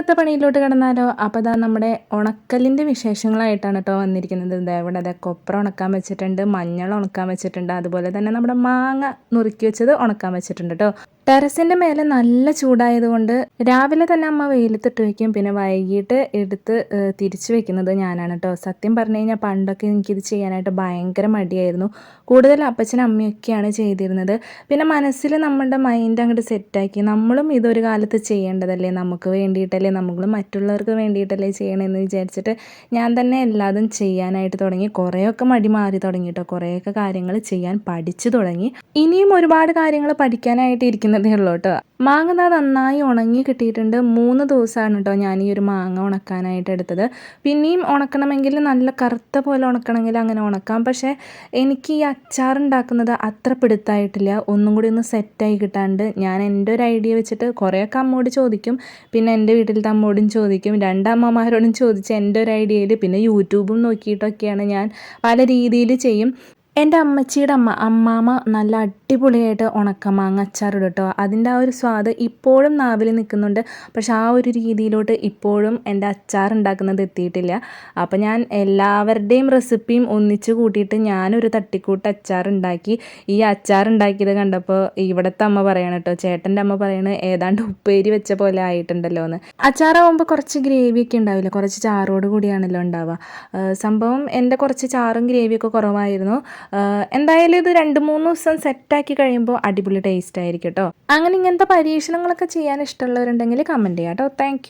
ഇന്നത്തെ പണിയിലോട്ട് കടന്നാലോ? അപ്പോൾ അതാ നമ്മുടെ ഉണക്കലിന്റെ വിശേഷങ്ങളായിട്ടാണ് കേട്ടോ വന്നിരിക്കുന്നത്. ഇതാ അതെ കൊപ്ര ഉണക്കാൻ വെച്ചിട്ടുണ്ട് മഞ്ഞൾ ഉണക്കാൻ വെച്ചിട്ടുണ്ട് അതുപോലെ തന്നെ നമ്മുടെ മാങ്ങ നുറുക്കി വെച്ചത് ഉണക്കാൻ വെച്ചിട്ടുണ്ട് കേട്ടോ ടെറസിന്റെ മേലെ നല്ല ചൂടായതുകൊണ്ട് രാവിലെ തന്നെ അമ്മ വെയിലത്തിട്ട് വയ്ക്കും പിന്നെ വൈകിട്ട് എടുത്ത് തിരിച്ച് വെക്കുന്നത് ഞാനാണ് കേട്ടോ സത്യം പറഞ്ഞു കഴിഞ്ഞാൽ പണ്ടൊക്കെ എനിക്കിത് ചെയ്യാനായിട്ട് ഭയങ്കര മടിയായിരുന്നു. കൂടുതൽ അപ്പച്ചനും അമ്മയൊക്കെയാണ് ചെയ്തിരുന്നത്. പിന്നെ മനസ്സിൽ നമ്മുടെ മൈൻഡ് അങ്ങോട്ട് സെറ്റാക്കി നമ്മളും ഇതൊരു കാലത്ത് ചെയ്യേണ്ടതല്ലേ? നമുക്ക് വേണ്ടിയിട്ടല്ലേ നമ്മൾ മറ്റുള്ളവർക്ക് വേണ്ടിയിട്ടല്ലേ ചെയ്യണമെന്ന് വിചാരിച്ചിട്ട് ഞാൻ തന്നെ എല്ലാതും ചെയ്യാനായിട്ട് തുടങ്ങി. കുറേയൊക്കെ മടി മാറി തുടങ്ങി കേട്ടോ കുറേയൊക്കെ കാര്യങ്ങൾ ചെയ്യാൻ പഠിച്ചു തുടങ്ങി. ഇനിയും ഒരുപാട് കാര്യങ്ങൾ പഠിക്കാനായിട്ട് ഇരിക്കുന്നതേ ഉള്ളൂ കേട്ടോ മാങ്ങ നന്നായി ഉണങ്ങി കിട്ടിയിട്ടുണ്ട്. മൂന്ന് ദിവസമാണ് കേട്ടോ ഞാൻ ഈ ഒരു മാങ്ങ ഉണക്കാനായിട്ട് എടുത്തത്. പിന്നെയും ഉണക്കണമെങ്കിൽ നല്ല കറുത്ത പോലെ ഉണക്കണമെങ്കിൽ അങ്ങനെ ഉണക്കാം. പക്ഷേ എനിക്ക് ഈ അച്ചാർ ഉണ്ടാക്കുന്നത് അത്ര പിടുത്തായിട്ടില്ല. ഒന്നും കൂടി ഒന്ന് സെറ്റായി കിട്ടാണ്ട് ഞാൻ എന്റെ ഒരു ഐഡിയ വെച്ചിട്ട് കുറേയൊക്കെ അമ്മോട് ചോദിക്കും. പിന്നെ എന്റെ വീട്ടിലത്തെ അമ്മോടും ചോദിക്കും. രണ്ടമ്മമാരോടും ചോദിച്ച് എന്റെ ഒരു ഐഡിയയിൽ പിന്നെ യൂട്യൂബും നോക്കിയിട്ടൊക്കെയാണ് ഞാൻ പല രീതിയിൽ ചെയ്യും. എന്റെ അമ്മച്ചിയുടെ അമ്മ അമ്മാമ്മ നല്ല അടിപൊളിയായിട്ട് ഉണക്കമാങ്ങ അച്ചാറിടും കേട്ടോ അതിന്റെ ആ ഒരു സ്വാദ് ഇപ്പോഴും നാവിൽ നിൽക്കുന്നുണ്ട്. പക്ഷെ ആ ഒരു രീതിയിലോട്ട് ഇപ്പോഴും എന്റെ അച്ചാർ ഉണ്ടാക്കുന്നത് എത്തിയിട്ടില്ല. അപ്പോൾ ഞാൻ എല്ലാവരുടെയും റെസിപ്പിയും ഒന്നിച്ച് കൂട്ടിയിട്ട് ഞാനൊരു തട്ടിക്കൂട്ട് അച്ചാർ ഉണ്ടാക്കി. ഈ അച്ചാർ ഉണ്ടാക്കിയത് കണ്ടപ്പോൾ ഇവിടുത്തെ അമ്മ പറയണം കേട്ടോ ചേട്ടന്റെ അമ്മ പറയണത് ഏതാണ്ട് ഉപ്പേരി വെച്ച പോലെ ആയിട്ടുണ്ടല്ലോ എന്ന്. അച്ചാറാവുമ്പോൾ കുറച്ച് ഗ്രേവിയൊക്കെ ഉണ്ടാവില്ല? കുറച്ച് ചാറോട് കൂടിയാണല്ലോ ഉണ്ടാവുക. സംഭവം എന്റെ കുറച്ച് ചാറും ഗ്രേവിയൊക്കെ കുറവായിരുന്നു. എന്തായാലും ഇത് രണ്ട് മൂന്ന് ദിവസം സെറ്റാക്കി കഴിയുമ്പോൾ അടിപൊളി ടേസ്റ്റ് ആയിരിക്കും കേട്ടോ അങ്ങനെ ഇങ്ങനത്തെ പരീക്ഷണങ്ങളൊക്കെ ചെയ്യാൻ ഇഷ്ടമുള്ളവരുണ്ടെങ്കിൽ കമന്റ് ചെയ്യാം കേട്ടോ താങ്ക്